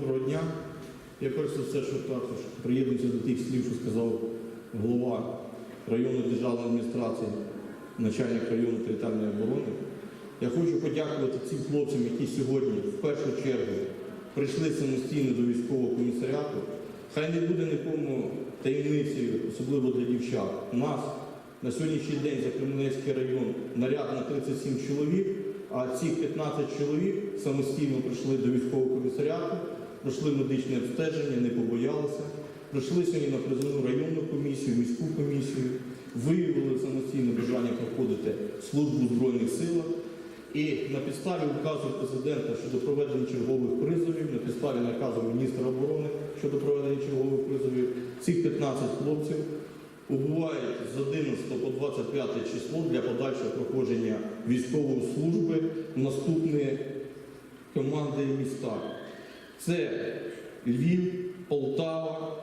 Доброго дня. Я за все, що також приєднуюся до тих слів, що сказав голова районної державної адміністрації, начальник району територіальної оборони. Я хочу подякувати цим хлопцям, які сьогодні в першу чергу прийшли самостійно до військового комісаріату. Хай не буде нікому таємниці, особливо для дівчат. У нас на сьогоднішній день за Кременецький район наряд на 37 чоловік, а ці 15 чоловік самостійно прийшли до військового комісаріату, пройшли медичне обстеження, не побоялися, прийшли сьогодні на призовну районну комісію, міську комісію, виявили самостійне бажання проходити службу в Збройних силах. І на підставі указу президента щодо проведення чергових призовів, на підставі наказу міністра оборони щодо проведення чергових призовів, цих 15 хлопців убувають з 11 по 25 число для подальшого проходження військової служби в наступні команди міста. Це Львів, Полтава,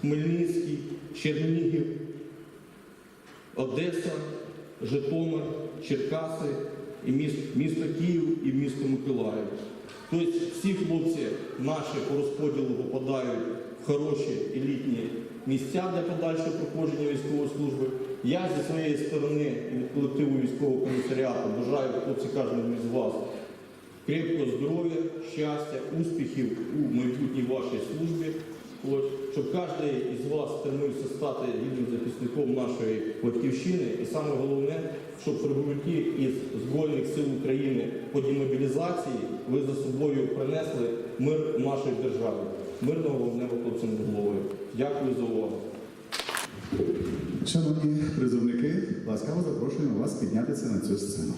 Хмельницький, Чернігів, Одеса, Житомир, Черкаси, і міст- місто Київ і місто Миколаїв. Тобто всі хлопці наші по розподілу попадають в хороші елітні місця для подальшого проходження військової служби. Я зі своєї сторони від колективу військового комісаріату бажаю хлопці кожному із вас крепкого здоров'я, щастя, успіхів у майбутній вашій службі. От, щоб кожен із вас стремився стати гідним захисником нашої батьківщини. І саме головне, щоб прибуті із Збройних сил України по демобілізації ви за собою принесли мир нашої держави. Мирного неба хлопцям головою. Дякую за увагу. Шановні призовники, ласкаво запрошуємо вас піднятися на цю сцену.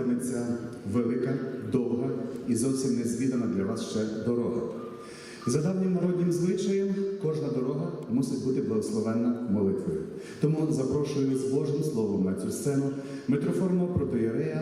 Простилатиметься велика, довга і зовсім незвідана для вас ще дорога. За давнім народним звичаєм, кожна дорога мусить бути благословенна молитвою. Тому запрошую з Божим Словом на цю сцену митроформу протоєрея